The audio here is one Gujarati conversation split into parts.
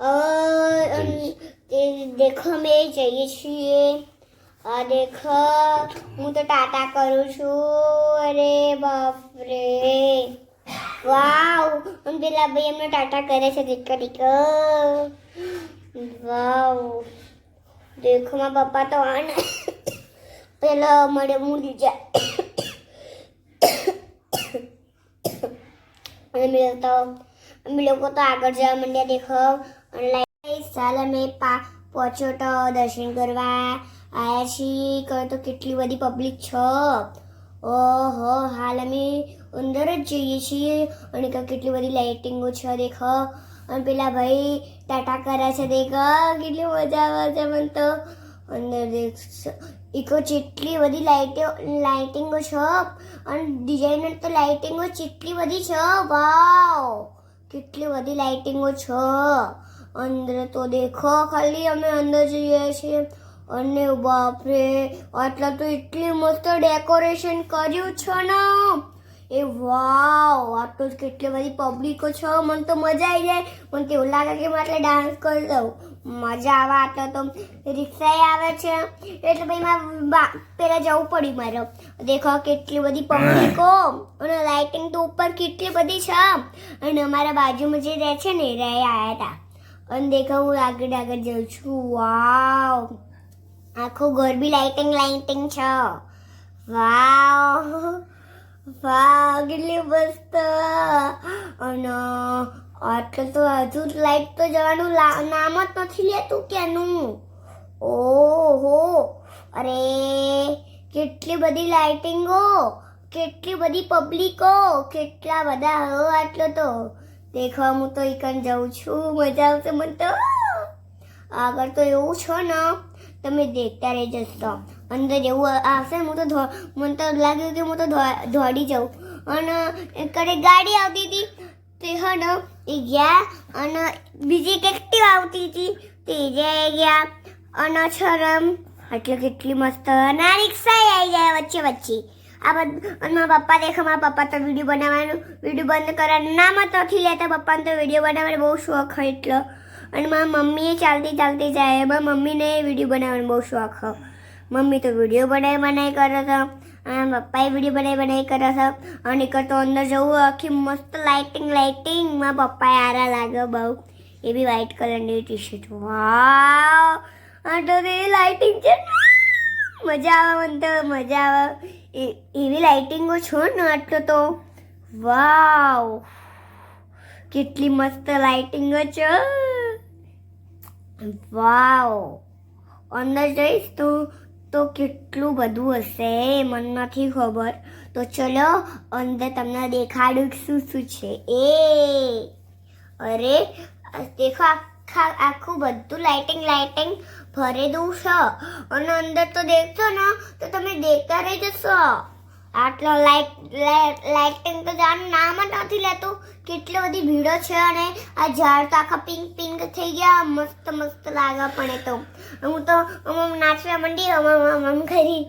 અન, તે દેખો અમે જઈએ છીએ. આ દેખો હું તો ટાટા કરું છું. અરે બાપરે. વાવ અને પેલા ભાઈ એમને ટાટા કરે છે દીકરો દીકરો વાવ. દેખો મારા પપ્પા તો આને પેલા મળે મૂડી જાય અને તો અમે લોકો તો આગળ જવા માંડ્યા દેખો. અને ચાલ અમે પા, પહોંચ્યો તો દર્શન કરવા આવ્યા છીએ. કહો તો કેટલી બધી પબ્લિક છો. ઓહો, હાલ અમે અંદર જ જઈએ છીએ. અને કહો કેટલી બધી લાઇટિંગો છે, દેખો. અને પેલા ભાઈ ટાટા કરે છે, દેખો. કેટલી મજા આવે છે, મને તો. અંદર ઇકો જેટલી બધી લાઇટો લાઇટિંગો છે અને ડિઝાઇનર તો લાઇટિંગો જેટલી બધી છે. વાવ કેટલી બધી લાઇટિંગો છે. અંદર તો દેખો, ખાલી અમે અંદર જઈએ છીએ. અને બાપરે, આટલા તો એટલી મસ્ત ડેકોરેશન કર્યું છે ને. એ વાવ આ તો કેટલી બધી પબ્લિકો છે. મને તો મજા આવી જાય. મને તો લાગે કે હું આટલે ડાન્સ કરી દઉં. મજા આવે આટલો તો રિક્ષાએ આવે છે. એટલે ભાઈ મારે પેલા જવું પડ્યું મારે. દેખો કેટલી બધી પબ્લિકો અને લાઇટિંગ તો ઉપર કેટલી બધી છે. અને અમારા બાજુમાં જે રહે છે ને રહે આવ્યા હતા અને દેખો હું આગળ આગળ જાઉં છું. વાવ આખું ઘર બી લાઇટિંગ લાઇટિંગ છે. વાવ વાવ કેટલી મસ્ત. અને આટલે તો હજુ લાઈટ તો જવાનું નામ જ નથી લેતું કેનું ઓહો, અરે, કેટલી બધી લાઇટિંગો કેટલી બધી પબ્લિકો કેટલા બધા હો આટલો તો. દેખવા હું તો એકન જાઉં છું, મજા આવશે મને તો. આગળ તો એવું છે ને, તમે દેખતા રહી જશો અંદર એવું આવશે હું તો મને તો લાગ્યું કે હું તો દોડી જાઉં. અને એકડે ગાડી આવતી હતી, તે હા એ ગયા અને બીજી એક એક્ટિવ આવતી હતી. તે જાય ગયા અને છરમ એટલે કેટલી મસ્ત. અને આ રિક્ષા આવી જાય વચ્ચે વચ્ચે. આ બધું, અને મારા પપ્પા દેખો, મારા પપ્પા તો વીડિયો બનાવવાનું વીડિયો બંધ કરવાનું નામ જ નથી લેતા. પપ્પાને તો વીડિયો બનાવવાનો બહુ શોખ હોય એટલો. અને મારા મમ્મીએ ચાલતી ચાલતી જાય. મારા મમ્મીને વીડિયો બનાવવાનો બહુ શોખ. મમ્મી તો વીડિયો બનાવી બનાવી કરે છે. અને પપ્પાએ વીડિયો બનાવી બનાવી કરે છે. અને એક તો અંદર જવું આખી મસ્ત લાઇટિંગ લાઇટિંગમાં પપ્પાએ આરા લાગે બહુ. એ બી વ્હાઇટ કલરની ટી શર્ટ વાવ તો એ લાઇટિંગ છે મજા આવે મને તો, મજા આવે. એવી લાઇટિંગો છો ને આટલો તો. વાવ કેટલી મસ્ત લાઇટિંગો છે. વાવ અંદર જઈશ તો તો કેટલું બધું હશે મને નથી ખબર. તો ચલો, અંદર તમને દેખાડું શું શું છે. એ! અરે, દેખો, આખા, આખું બધું લાઇટિંગ લાઇટિંગ ભરેલું છે. અને અંદર તો દેખશો ને, તો તમે દેખતા રહી જશો આટલો લાઇટ લાઇટિંગ તો જાણ નામ જ નથી લેતું. કેટલી બધી ભીડો છે અને આ ઝાડ તો આખા પિંક પિંક થઈ ગયા. મસ્ત મસ્ત લાગે પણ એ તો. હું તો હું નાચવા માંડી આમ કરી.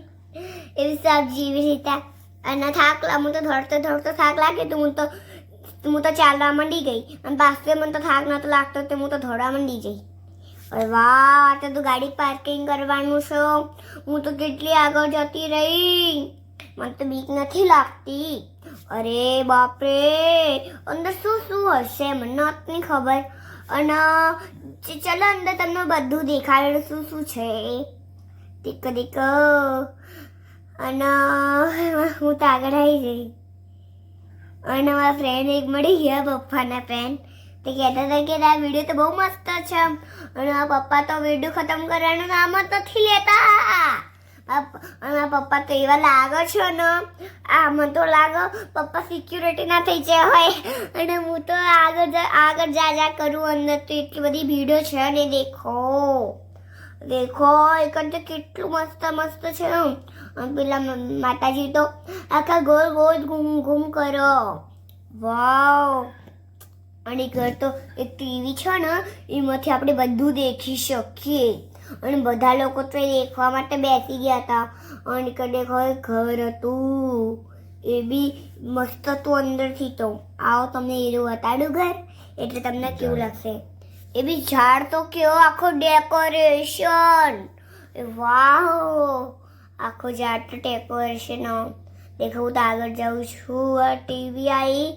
એવી સબ્જી એવી રીતે. અને થાક હું તો ધડતો ધડતો થાક લાગે તો હું તો હું તો ચાલવા માંડી ગઈ. અને પાસે મને તો થાક નહોતો લાગતો તો હું તો ધોડવા માંડી જઈ અરે વાહ, આ તો ગાડી પાર્કિંગ કરવાનું છે. હું તો કેટલી આગળ જતી રહી. મને તો બીક નથી લાગતી. અરે બાપરે, અંદર શું શું હશે મને નથી ખબર. અને ચલો અંદર તમને બધું દેખાડે શું શું છે. દીક દીક. અને, હું તો આગળ આવી ગઈ. અને મારા ફ્રેન્ડ એક મળી ગયા, પપ્પાના ફ્રેન્ડ તે કહેતા હતા કે આ વીડિયો તો બહુ મસ્ત છે. અને આ પપ્પા તો વીડિયો ખતમ કરવાનું નામ જ નથી લેતા. અને પપ્પા તો એવા લાગે છે ને? આ મને તો લાગે પપ્પા સિક્યુરિટી ના થઈ જાય હોય. અને હું તો આગળ આગળ જા જા કરું અંદર તો એટલી બધી ભીડો છે ને, દેખો. દેખો એક તો કેટલું મસ્ત મસ્ત છે. પેલા માતાજી તો આખા ગોળ ગોળ ઘૂમ ઘૂમ કરો. વાવ. અને ઘર તો એક ટીવી છે ને, એમાંથી આપણે બધું દેખી શકીએ. અને બધા લોકો તો દેખવા માટે બેસી ગયા હતા. અને કડે ઘર હતું. એ બી મસ્ત હતું અંદરથી તો. આવો તમને એવું બતાડું ઘર એટલે તમને કેવું લાગશે? એ બી ઝાડ તો કેવો આખો ડેકોરેશન વાહ! આખો ઝાડ તો ડેકોરેશન દેખો હું તો આગળ જાઉં છું આ ટીવી આવી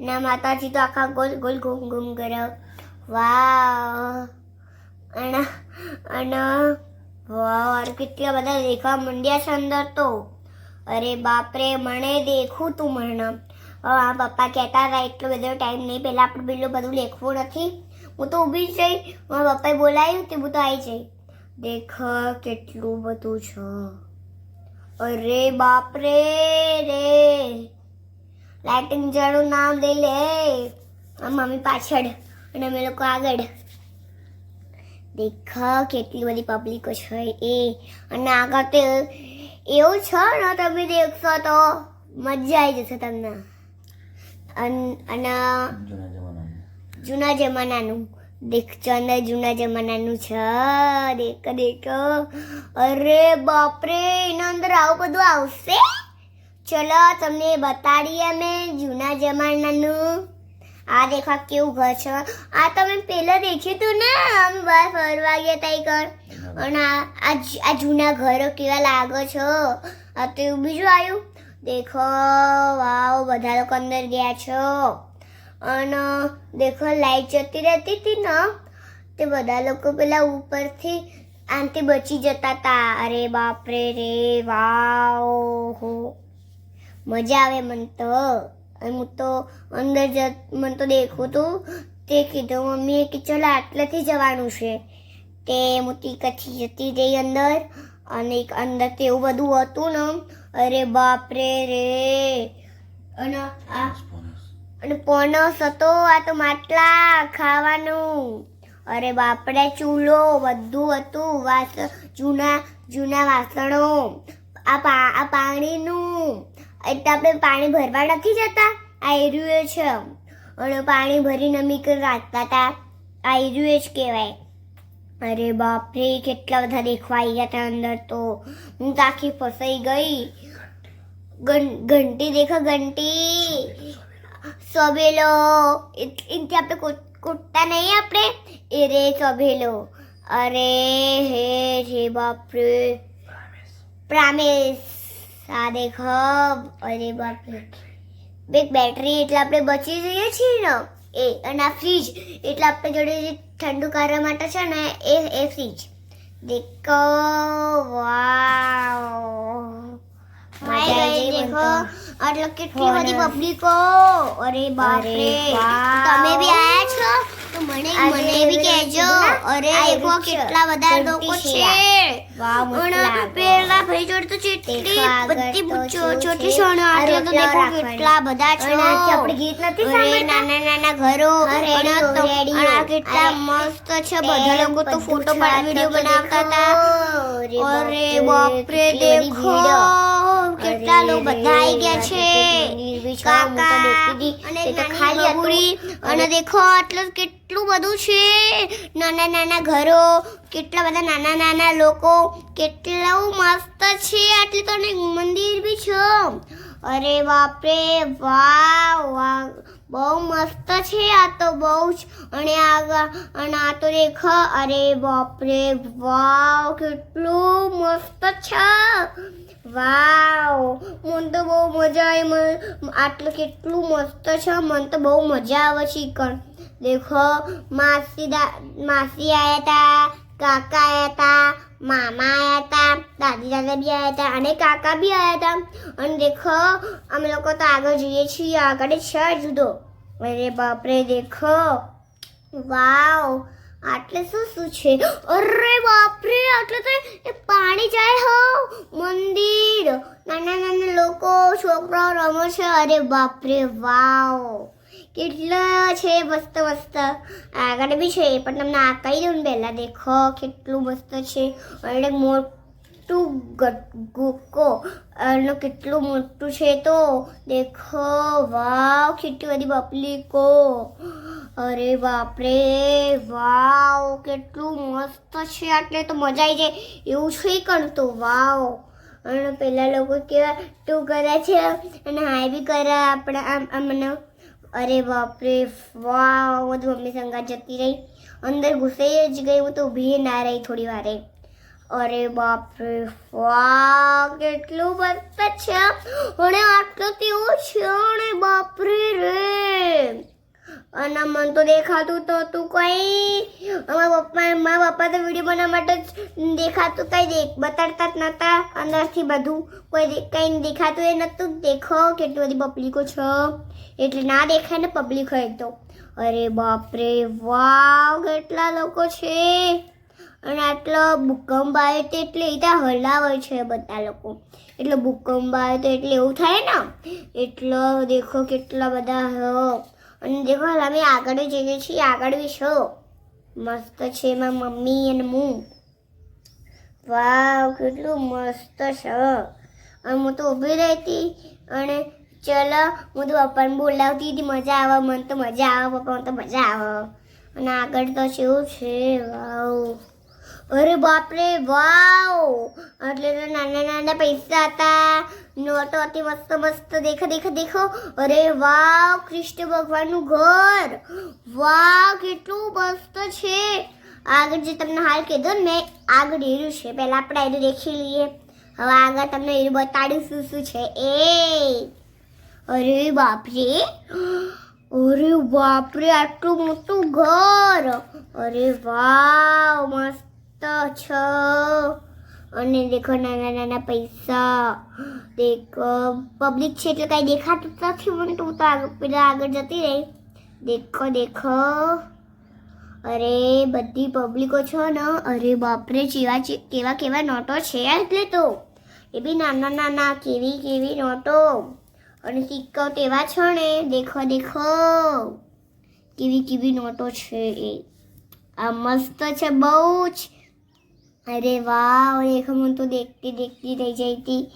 ના માતાજી તો આખા ગોલ ગોલ ઘૂમ ઘૂમ કરે. વાહ! અને અને વાર કેટલા બધા દેખવા મંડ્યા છે અંદર તો. અરે બાપરે, મને દેખું તું મને. આ પપ્પા કહેતા હતા, એટલો બધો ટાઈમ નહીં, પહેલાં આપણે પેલું બધું લેખવું નથી. હું તો ઊભી જ જઈ મારા પપ્પાએ બોલાવ્યું તે હું તો આવી જઈ. દેખ, કેટલું બધું છે. અરે બાપરે રે. લાઇટિંગ જાણું નામ દે લે. મમ્મી પાછળ. અને અમે લોકો આગળ. દેખ કેટલી બધી પબ્લિકો છે એ. અને આગળ તો એવું છે ને તમે દેખશો તો મજા આવી જશે તમને. અન- અને જૂના જમાનાનું. દેખ અંદર જૂના જમાનાનું છે. દેખ દેખ. અરે બાપરે એના અંદર આવું બધું આવશે? ચલો તમને બતાડીએ અમે જૂના જમાનાનું. આ દેખા કેવું ઘર છે. આ તમે પહેલાં દેખ્યું હતું ને? અમે બહાર ફરવા ગયા તા ઘર. અને આ આ જૂના ઘરો કેવા લાગો છો? આ તો એવું બીજું આવ્યું. દેખો વાવ બધા લોકો અંદર ગયા છો. અને દેખો લાઈટ જતી રહેતી હતી ને તે બધા લોકો પેલા ઉપરથી આનથી બચી જતા હતા અરે બાપરે રે વાવ હો. મજા આવે મન તો. અને હું તો અંદર જ મને તો દેખું તું. તે કીધું મમ્મીએ કે ચલો આટલેથી જવાનું છે. તે હું કચ્છી જતી રહી અંદર અને એક અંદર તે એવું બધું હતું ને. અરે બાપરે રે. અને આ અને પોનસ હતો આ તો માટલા ખાવાનું. અરે બાપરે ચૂલો બધું હતું વાસ જૂના જૂના વાસણો. આ પા આ પાણીનું. એટલે આપણે પાણી ભરવા નથી જતા? આ એરિયો છે અને પાણી ભરીને નમી કઈ રાખતા હતા આ એરિયો જ કહેવાય. અરે બાપરે કેટલા બધા દેખવા આવી ગયા હતા અંદર તો. હું તો આખી ફસાઈ ગઈ. ઘંટી દેખો ઘંટી. સોબેલો એથી આપણે કૂટ- કૂટતા નહીં આપણે? એ રે સોબેલો અરે હે રે બાપરે. પ્રામેશ. આ દેખ અરે બાપરે બે બેટરી એટલે આપણે બચી જઈએ છીએ ને? એ અને આ ફ્રીજ એટલે આપણે જોડે જે ઠંડુ કરવા માટે છે ને, એ એ ફ્રીજ દેખો વાવ મજા આવી ગઈ દેખો એટલે કેટલી બધી પબ્લિકો અરે બાપરે તમે બી આયા છો તો મને મને બી કહેજો અરે દેખો કેટલા બધા લોકો છે અને પેલા ભાઈ જોડે તો કેટલી બધી છો- છોટી સોનો આટલા તો દેખો કેટલા બધા છો આપણે ગીત નથી સાંભળતા નાના નાના ઘરો અને તો અને આ કેટલા મસ્ત છે બધા લોકો તો ફોટો પાડ વિડિયો બનાવતા હતા અરે બાપરે દેખો કેટલા લોકો બધા આવી ગયા છે. કાકા અને ખાલી બબુરી અને દેખો આટલું કેટલું બધું છે. નાના નાના ઘરો કેટલા બધા નાના નાના લોકો કેટલું મસ્ત છે. આટલી તો મંદિર બી છે. અરે બાપરે વાહ વાહ બહુ મસ્ત છે આ તો બહુ જ. અને આગળ અને આ તો દેખ અરે બાપરે વાવ કેટલું મસ્ત છે. વાવ, મને તો બહુ મજા આવી. મને આટલું કેટલું મસ્ત છે. મને તો બહુ મજા આવે છે કણ દેખો, માસી દા, માસી આવ્યા હતા કાકા આવ્યા હતા મામા આવ્યા હતા દાદી દાદા બી આવ્યા હતા અને કાકા બી આવ્યા હતા અને દેખો, અમે લોકો તો આગળ જઈએ છીએ. આગળ છે જુદો. અરે બાપરે, દેખો. વાવ. આટલે શું શું છે અરે બાપરે, આટલે તો એ પાણી જાય હો. મંદિર. નાના નાના લોકો, છોકરાઓ રમે છે. અરે બાપરે, વાવ. કેટલા છે, મસ્ત મસ્ત. આગળ બી છે પણ તમને આ કહી દઉં ને પહેલાં. દેખો, કેટલું મસ્ત છે. અને મોટું ગુકો. એનું કેટલું મોટું છે તો. દેખો, વાવ, કેટલી બધી પબ્લિકો. અરે બાપરે, વાવ, કેટલું મસ્ત છે, આટલે તો મજા આવી જાય. એવું છે કરતો વાવ. અને પેલા લોકો કેવા, તું કરે છે? અને હાય બી કરે, આપણે, આમ અમને અરે બાપરે, વાવ બધું મમ્મી સંગાત જતી રહી. અંદર ઘૂસાઈ જ ગઈ, હું તો ઊભી ના રહી થોડી વારે. અરે બાપરે વાહ કેટલું મસ્ત છે. અને આટલું તેવું છે અને બાપરે રે. અને મન તો દેખાતું તો તું કઈ. અમારા પપ્પા મારા પપ્પા તો વીડિયો બનાવવા માટે જ દેખાતું કઈ દેખ બતાડતા જ નહોતા. અંદરથી બધું કોઈ કંઈ દેખાતું એ નહોતું. દેખો કેટલી બધી પબ્લિકો છે. એટલે ના દેખાય ને પબ્લિક હોય તો. અરે બાપરે, વાવ, કેટલા લોકો છે. અને આટલો ભૂકંપ આવે તો એટલે ત્યાં હલાવે છે બધા લોકો. એટલે ભૂકંપ આવે તો એટલે એવું થાય ને. એટલો દેખો કેટલા બધા અને દેખો અમે આગળ જઈએ છીએ, આગળ બી છો મસ્ત છે એમાં મમ્મી અને હું. વાવ, કેટલું મસ્ત છે. અને હું તો ઊભી રહેતી અને ચલો, હું તો પપ્પાને બોલાવતી હતી, મજા આવે, મને તો મજા આવે, પપ્પા મને તો મજા આવે. અને આગળ તો કેવું છે? વાવ. અરે બાપરે, વાવ. એટલે નાના નાના પૈસા હતા. નોટો અતિ મસ્ત મસ્ત, દેખો દેખો દેખો. અરે વાવ, કૃષ્ણ ભગવાનનું ઘર. વાવ, કેટલું મસ્ત છે. આગળ જે તમને હાલ કીધું ને, મેં આગળ એર્યું છે. પહેલાં આપણે એનું દેખી લઈએ. હવે આગળ તમને એનું બતાડ્યું શું શું છે. એ. અરે બાપરે. અરે બાપરે, આટલું મોટું ઘર. અરે વાવ, મસ્ત છે. અને દેખો, નાના નાના પૈસા. દેખો પબ્લિક છે એટલે કાંઈ દેખાતું નથી, મને તું તો આગળ પેલા આગળ જતી રહી. દેખો દેખો. અરે, બધી પબ્લિકો છો ને? અરે બાપરે, જેવા કેવા કેવા નોટો છે એટલે તો. એ બી નાના નાના, કેવી કેવી નોટો. અને સિક્કાઓ તેવા છો ને? દેખો દેખો. કેવી કેવી નોટો છે એ. આ મસ્ત છે બહુ જ. અરે વાહ દેખો, હું તો દેખતી દેખતી રહી જઈ હતી.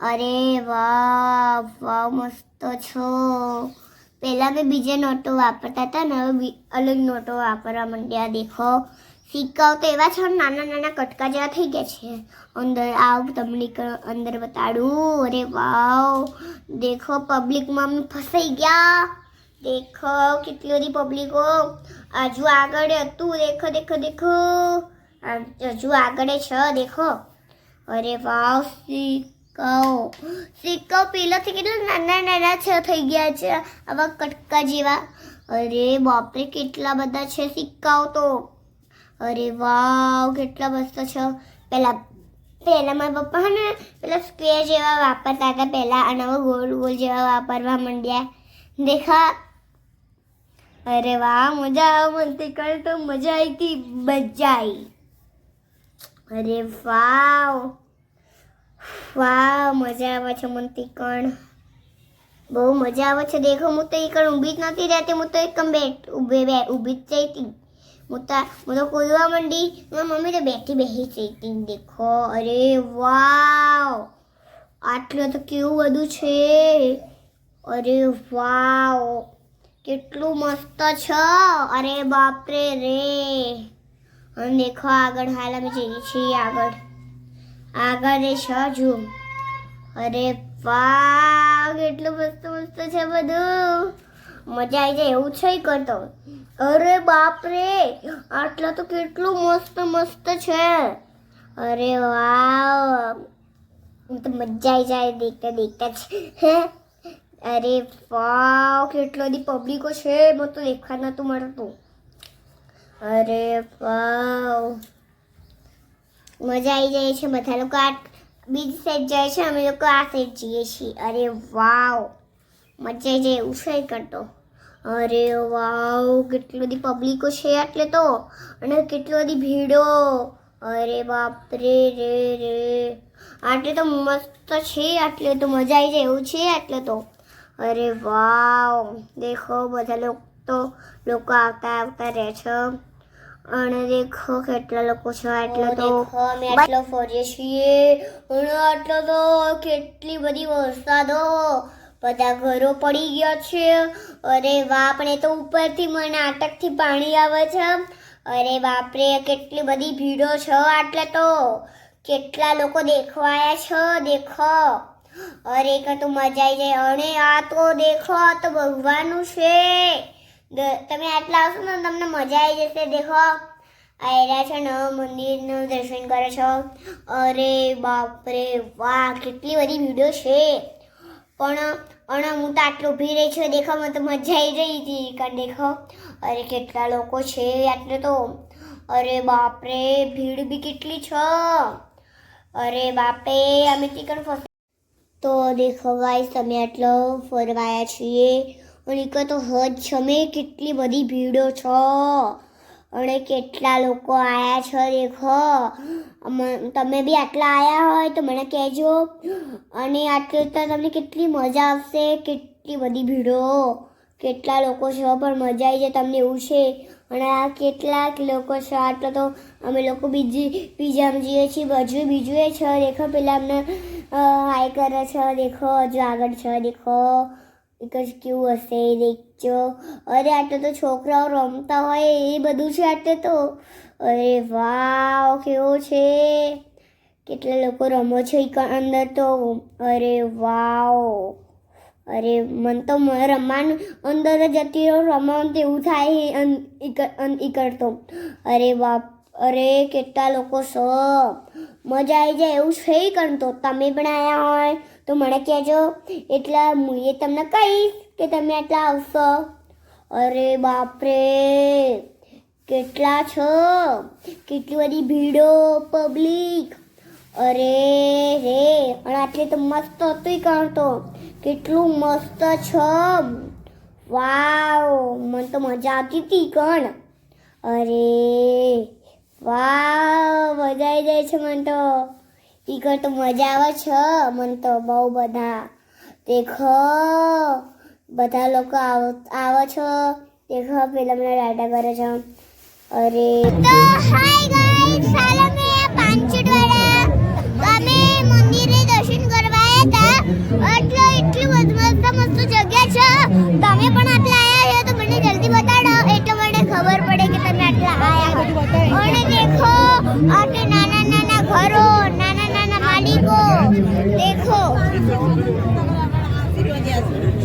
અરે વાહ વાહ, મસ્ત છો. પહેલાં મેં બીજા નોટો વાપરતા હતા ને, હવે અલગ નોટો વાપરવા માંડ્યા, દેખો. સિક્કાઓ તો એવા છે નાના નાના કટકા જેવા થઈ ગયા છે. અંદર આવ, તમને અંદર બતાડું. અરે વાવ, દેખો, પબ્લિકમાં અમે ફસાઈ ગયા. દેખો, કેટલી બધી પબ્લિકો. હજુ આગળ હતું, દેખો દેખો દેખો. હજુ આગળ છે, દેખો. અરે વાવ સિક્કાઓ સિક્કાઓ પહેલાંથી કેટલા નાના નાના છે થઈ ગયા છે, આવા કટકા જેવા. અરે બાપરે, કેટલા બધા છે સિક્કાઓ તો. અરે વાવ, કેટલા મસ્ત છે. પહેલાં પહેલાં મારા પપ્પા ને, પેલા સ્ક્વેર જેવા વાપરતા હતા પહેલાં અને હવે ગોળ ગોળ જેવા વાપરવા માંડ્યા. દેખા. અરે વાહ, મજા આવે, મને તો મજા આવી હતી મજા આવી અરે વાવ. વાવ, મજા આવે છે મને તીકણ બહુ મજા આવે છે. દેખો, હું તો એકણ ઊભી જ નથી રહેતી. હું તો એકમ બેઠ ઊભી બે, ઊભી જ જઈતી. હું તો હું તો કૂદવા માંડી. મારી મમ્મી તો બેઠી બેસી જઈતી. દેખો, અરે વાવ. આટલું તો કેવું બધું છે? અરે વાવ. કેટલું મસ્ત છે. અરે બાપરે રે. અને દેખો આગળ હાલ અમે જઈએ છીએ આગળ. આગળ એ છે જુઓ અરે વાવ, કેટલું મસ્ત મસ્ત છે બધું. મજા આવી જાય એવું છે કરતો. અરે બાપરે, આટલા તો કેટલું મસ્ત મસ્ત છે. અરે વાવ તો મજા આવી જાય દેખતા દેખતા જ. હે? અરે વાવ, કેટલો બધી પબ્લિકો છે, મને તો દેખા નહોતું મળતું. અરે વાવ. મજા આવી જાય છે, બધા લોકો આ બીજી સાઈડ જાય છે, અમે લોકો આ સાઈડ જઈએ છીએ. અરે વાવ. મજા આવી જાય એવું છે કરતો અરે વાવ, કેટલી બધી પબ્લિકો છે એટલે તો. અને કેટલી બધી ભીડો. અરે બાપરે, રે રે. આટલે તો મસ્ત છે, આટલે તો મજા આવી જાય એવું છે એટલે તો. અરે વાવ. દેખો, બધા લોકો તો લોકો આવતા આવતા રહે છે. અને દેખો કેટલા લોકો છે આટલો તો અમે આટલો ફરીએ છીએ. અને આટલો તો કેટલી બધી વરસાદો. બધા ઘરો પડી ગયા છે. અરે બાપ ને તો ઉપરથી મને નાટકથી પાણી આવે છે. અરે બાપરે કેટલી બધી ભીડો છે આટલે તો. કેટલા લોકો દેખવાયા છે દેખો. અરે કે તો મજા આવી જાય. અને આ તો દેખો આ તો ભગવાનનું છે. તમે આટલા આવશો ને તમને મજા આવી જશે, દેખો. આવ્યા છે ને મંદિરનું દર્શન કરે છો. અરે બાપરે વાહ, કેટલી બધી વીડિયો છે. પણ અને હું તો આટલું ઊભી રહી છું, દેખો, મને તો મજા આવી રહી હતી, કારણ દેખો. અરે કેટલા લોકો છે આટલે તો. અરે બાપરે, ભીડ બી કેટલી છે. અરે બાપે, અમે ટીકણ ફસ, તો દેખો ગાઈસ અમે આટલો ફરવાયા છીએ. અને કે તો હજ છમે કેટલી બધી ભીડો છો. અને કેટલા લોકો આવ્યા છે, દેખો. તમે બી આટલા આવ્યા હોય તો મને કહેજો. અને આટલું તો તમને કેટલી મજા આવશે, કેટલી બધી ભીડો. કેટલા લોકો છો, પણ મજા આવી જાય તમને એવું છે. અને આ કેટલાક લોકો છે, આટલો તો અમે લોકો બીજી, બીજા જઈએ છીએ બાજુ બીજું એ છે, દેખો, પેલા અમને હાય કરે છે, દેખો, હજુ આગળ છે, દેખો. જ કેવું હશે દેખજો અરે, આટલે તો છોકરાઓ રમતા હોય એ બધું છે આટલે તો. અરે વાવ, કેવો છે. કેટલા લોકો રમો છે અંદર તો. અરે વાવ. અરે, મન તો રમવાનું અંદર જતી રહો, રમવાનું તો એવું થાય અન- ઈ ક- અન- ઈ કરતો. અરે બાપ, અરે, કેટલા લોકો સ મજા આવી જાય એવું છે કરતો. તમે પણ આવ્યા હોય તો મને કહેજો, એટલે હું એ તમને કહીશ કે તમે આટલા આવશો. અરે બાપરે, કેટલા છો? કેટલી બધી ભીડો પબ્લિક અરે રે અને આટલી તો મસ્ત હતું કરતો કેટલું મસ્ત છ વાવ, મને તો મજા આવતી હતી કણ. અરે, વાવ, મજા આવી જાય છે મને તો. તો મજા આવે છે, મને તો બહુ બધા. દેખો, બધા લોકો આવે છો. દેખો, પેલા મને ડાટા કરે છે અરે, તો હાય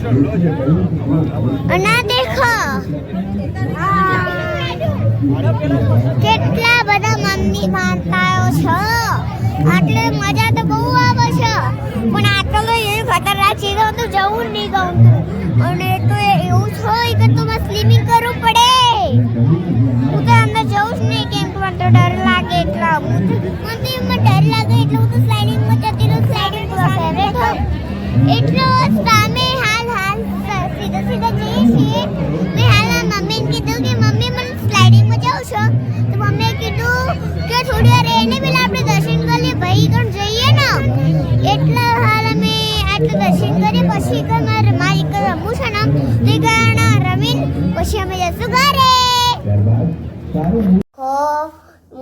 અને દેખો. કેટલા બધા મમ્મી માનતાઓ છે. આટલે મજા તો બહુ આવે છે. પણ આટલો તો એ ખતરનાક છે તો જવું જ નહીં ગમતું. અને તો એવું છે કે તો મારે સ્લીપિંગ કરવું પડે. હું તો અંદર જવું જ નહીં કેમ કે તો ડર લાગે એટલા. હું મને ડર લાગે એટલે હું તો સ્લાઇડિંગમાં જતી રહું. સ્લાઇડિંગ એટલે સામે હાલ સીધા સીધા જઈએ મમ્મીને કીધું કે મમ્મી મને સ્લાઇડિંગમાં જાઉં છો તો મમ્મીએ કીધું કે થોડી વાર એને આપણે દર્શન કરીએ ભાઈ પણ જઈએ ને એટલે હાલ અમે આટલું દર્શન કરીએ પછી કે મારે એક રમવું છે ને કારણ રમીન પછી અમે જશું ઘરે હો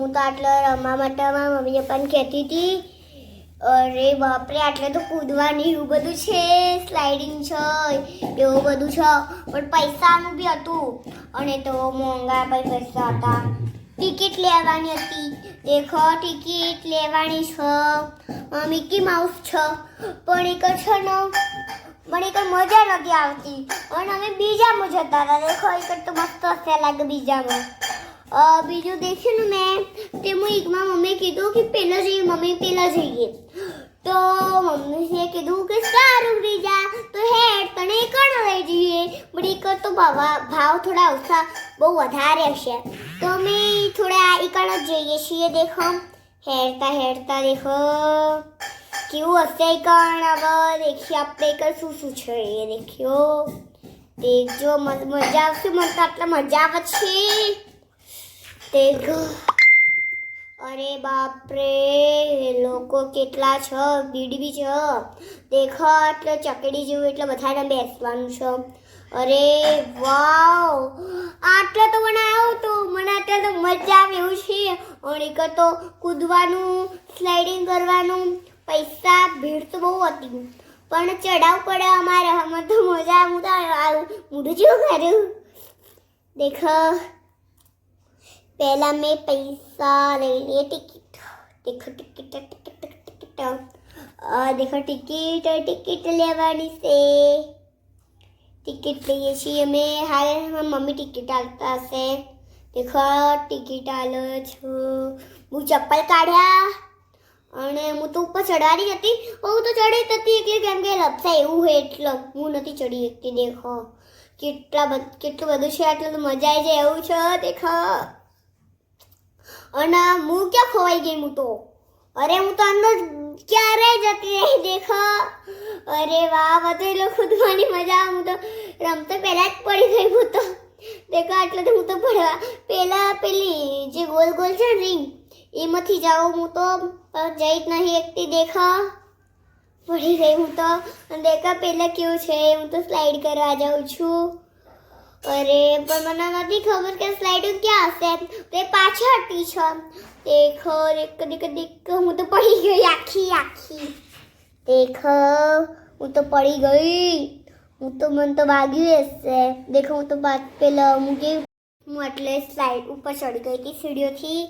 તો આટલો રમવા માટે મારા મમ્મી કહેતી હતી. અરે બાપરે, આટલે તો કૂદવાની એવું બધું છે સ્લાઇડિંગ છે, એવું બધું છે. પણ પૈસાનું બી હતું. અને તો મોંઘા પણ પૈસા હતા. ટિકિટ લેવાની હતી. દેખો, ટિકિટ લેવાની છે. મિકી માઉસ છે. પણ એક છે ને મને એક મજા નથી આવતી. અને અમે બીજામાં જતા હતા. દેખો, એક તો મસ્ત હશે લાગે બીજામાં. બીજું દેખ્યું ને મેં તે હું એકમાં મમ્મીએ કીધું કે પહેલાં જઈએ, મમ્મી પહેલાં જઈએ. તો મમ્મીએ કીધું કે સારું રીજા તો હેડ, તને કણ લઈ જઈએ? પણ એક તો ભાવ થોડા ઓછા, બહુ વધારે હશે. તો અમે થોડા એકણ જ જઈએ છીએ, દેખો. હેરતા હેરતા દેખો. કેવું હશે કણ હવે દેખીએ આપણે એક શું શું છે એ, દેખ્યો. દેખજો મજા આવશે, મને તો આટલા મજા આવે છે. દેખ. અરે બાપરે, લોકો કેટલા છ ભીડ બી છે. દેખો એટલે ચકડી જેવું, એટલે બધાને બેસવાનું છે. અરે વાવ, આટલા તો મને આવ્યો તો, મને આટલા તો મજા આવે એવું છે. અને એક તો કૂદવાનું સ્લાઇડિંગ કરવાનું, પૈસા, ભીડ તો બહુ હતી. પણ ચડાવ પડે અમારે અમે તો મજા, હું તો મોઢું જેવું કર્યું. દેખો. પહેલા મેં પૈસા લઈ લઈએ ટિકિટ देखो टिकट टिकट टिकट અ દેખો ટિકિટ ટિકિટ લેવાની છે ટિકિટ લઈએ છીએ અમે હા મમ્મી ટિકિટ આલતા હશે દેખો ટિકિટ આલો છું હું ચપ્પલ કાઢ્યા અને હું તો ઉપર ચડવાની હતી હું તો ચડી જ હતી એટલે કેમ કે લપસા એવું હોય એટલે હું નથી ચડી શકતી દેખો કેટલા બધ કેટલું બધું છે આટલું તો મજા આવી જાય એવું છે દેખો અને હું ક્યાં ખોવાઈ ગઈ હું તો? અરે હું તો અંદર ક્યારે જતી રહી દેખો. અરે વાહ બધું એટલે કૂદવાની મજા. હું તો રમતો પહેલાં જ પડી ગઈ હું તો. દેખો એટલે તો હું તો ભણવા. પહેલાં પેલી જે ગોલ ગોલ છે ને રિંગ એમાંથી જાઉં હું તો જઈ જ નહીં એકતી દેખા. પડી ગઈ હું તો. દેખા પહેલાં કેવું છે હું તો સ્લાઇડ કરવા જાઉં છું. અરે, પણ મને નથી ખબર કે સ્લાઇડ ક્યાં હશે. તે પાછળથી છે દેખો દેખ દીક દીક, હું તો પડી ગઈ આખી આખી. દેખ હું તો પડી ગઈ. હું તો, મને તો વાગ્યું હશે. દેખો, હું તો પાછ પેલા હું કે હું એટલે સ્લાઇડ ઉપર ચડી ગઈ હતી સીડીઓથી.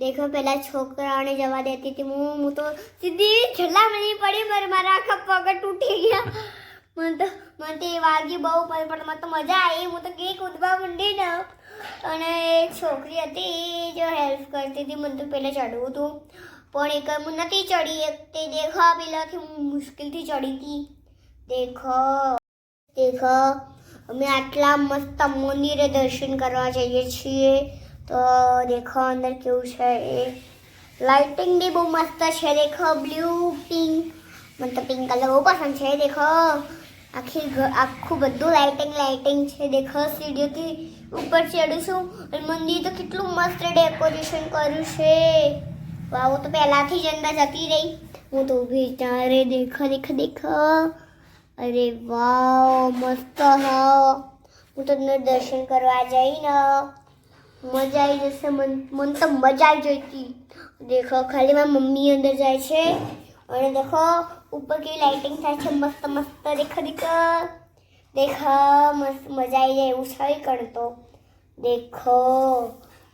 દેખો, પેલા છોકરાઓને જવા દેતી હતી હું. હું તો સીધી છેલ્લા મળી પડી મારા આખા પગ તૂટી ગયા. મને તો મને તો એ વાગી બહુ પણ મને તો મજા આવી. હું તો કે કૂદવા માંડી ને અને એક છોકરી હતી જો હેલ્પ કરતી હતી, મને તો પહેલાં ચડવું હતું. પણ એક હું નથી ચડી તે દેખા પેલાથી હું મુશ્કેલથી ચડી હતી. દેખો દેખો. અમે આટલા મસ્ત મંદિરે દર્શન કરવા જઈએ છીએ. તો દેખો અંદર કેવું છે એ. લાઇટિંગ બી બહુ મસ્ત છે, દેખો. બ્લુ પિંક મને તો પિંક કલર બહુ પસંદ છે, દેખો. આખી આખું બધું લાઇટિંગ લાઇટિંગ છે. દેખો, સીડીઓથી ઉપર ચડું છું અને મંદિર તો કેટલું મસ્ત ડેકોરેશન કર્યું છે. હું તો પહેલાંથી જ અંદર જતી રહી. હું તો ઊભી અરે દેખો દેખો દેખો. અરે વાવ, મસ્ત હા. હું તો અંદર દર્શન કરવા જઈને મજા આવી જશે. મન મન તો મજા આવી જતી દેખો, ખાલી મારી મમ્મી અંદર જાય છે. અને દેખો ઉપર કેવી લાઇટિંગ થાય છે મસ્ત મસ્ત દેખો દેખ દેખ મસ્ત મજા આવી જાય એવું છે કરતો દેખો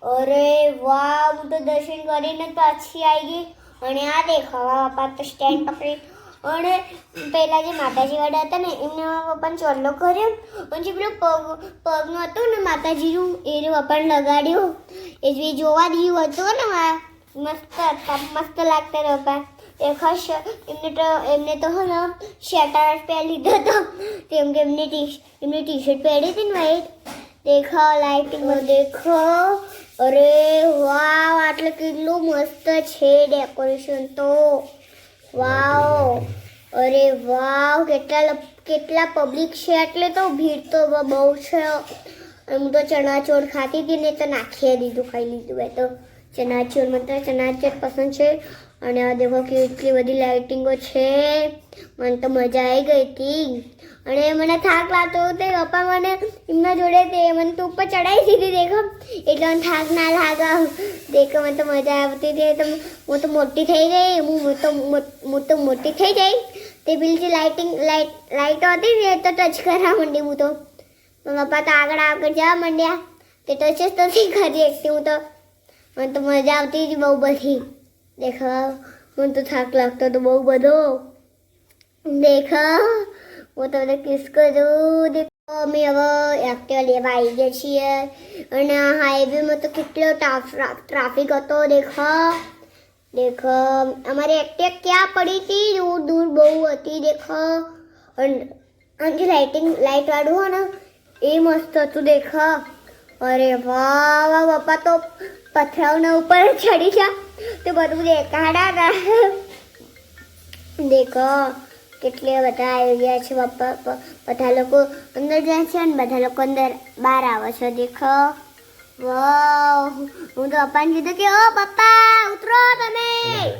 અરે વાહ હું તો દર્શન કરીને પાછી આવી ગઈ અને આ દેખો પપ્પા તો સ્ટેન્ડ પકડી અને પહેલાં જે માતાજી વાળા હતા ને એમને પપ્પાને ચોલ્લો કર્યો અને જે પેલું પગ પગનું હતું ને માતાજીનું એ પપ્પાને લગાડ્યું એ જોવા જેવું હતું ને મસ્ત મસ્ત લાગતા પપ્પા એ ખસ એમને તો એમને તો હે શેટર પહેરી લીધો હતો. કેમ કે એમની ટી એમની ટી શર્ટ પહેરી હતી ને વાઈટ દેખો લાઇટિંગ દેખો. અરે વાવ, આટલું કેટલું મસ્ત છે ડેકોરેશન તો. વાવ. અરે વાવ, કેટલા કેટલા પબ્લિક છે એટલે તો ભીડ તો બહુ છે. હું તો ચણાચોર ખાતી હતી ને તો નાખી દીધું, ખાઈ લીધું. એ તો ચણાચોર મને તો ચણાચોર પસંદ છે. અને આ દેખો કે એટલી બધી લાઇટિંગો છે. મને તો મજા આવી ગઈ હતી. અને મને થાક લાગતો તે પપ્પા મને એમના જોડે તે મને તો ઉપર ચડાવી દીધી દેખો. એટલે મને થાક ના લાગા દેખો, મને તો મજા આવતી હતી. તો હું તો મોટી થઈ ગઈ. હું તો હું તો મોટી થઈ ગઈ. તે પેલી લાઇટિંગ, લાઇટ, લાઇટો હતી ને, તો ટચ કરવા માંડી હું તો. પપ્પા તો આગળ આગળ જવા માંડ્યા. તે ટચ જ નથી કરી શકતી હું તો. મને તો મજા આવતી હતી બહુ બધી. દેખો મને તો થાક લાગતો હતો બહુ બધો. દેખા હું તમને કિસ કરું. દેખો અમે હવે એક્ટિવા લેવા આવી ગયા છીએ. અને હાઈવેમાં તો કેટલો ટ્રાફિક હતો દેખો દેખો અમારી એક્ટિવા ક્યાં પડી હતી? દૂર દૂર બહુ હતી દેખો અને અને જે લાઇટિંગ લાઇટવાળું હોય ને, એ મસ્ત હતું દેખો અરે વાહ વાહ પપ્પા તો પથરાઓના ઉપર ચડી ગયા. તે બધું દેખાડા હતા દેખો, કેટલે બધા આવી ગયા છે. પપ્પા બધા લોકો અંદર જાય છે અને બધા લોકો અંદર બહાર આવે છે. દેખો. વાવ. હું તો પપ્પાને કીધું કે, ઓ પપ્પા, ઉતરો તમે.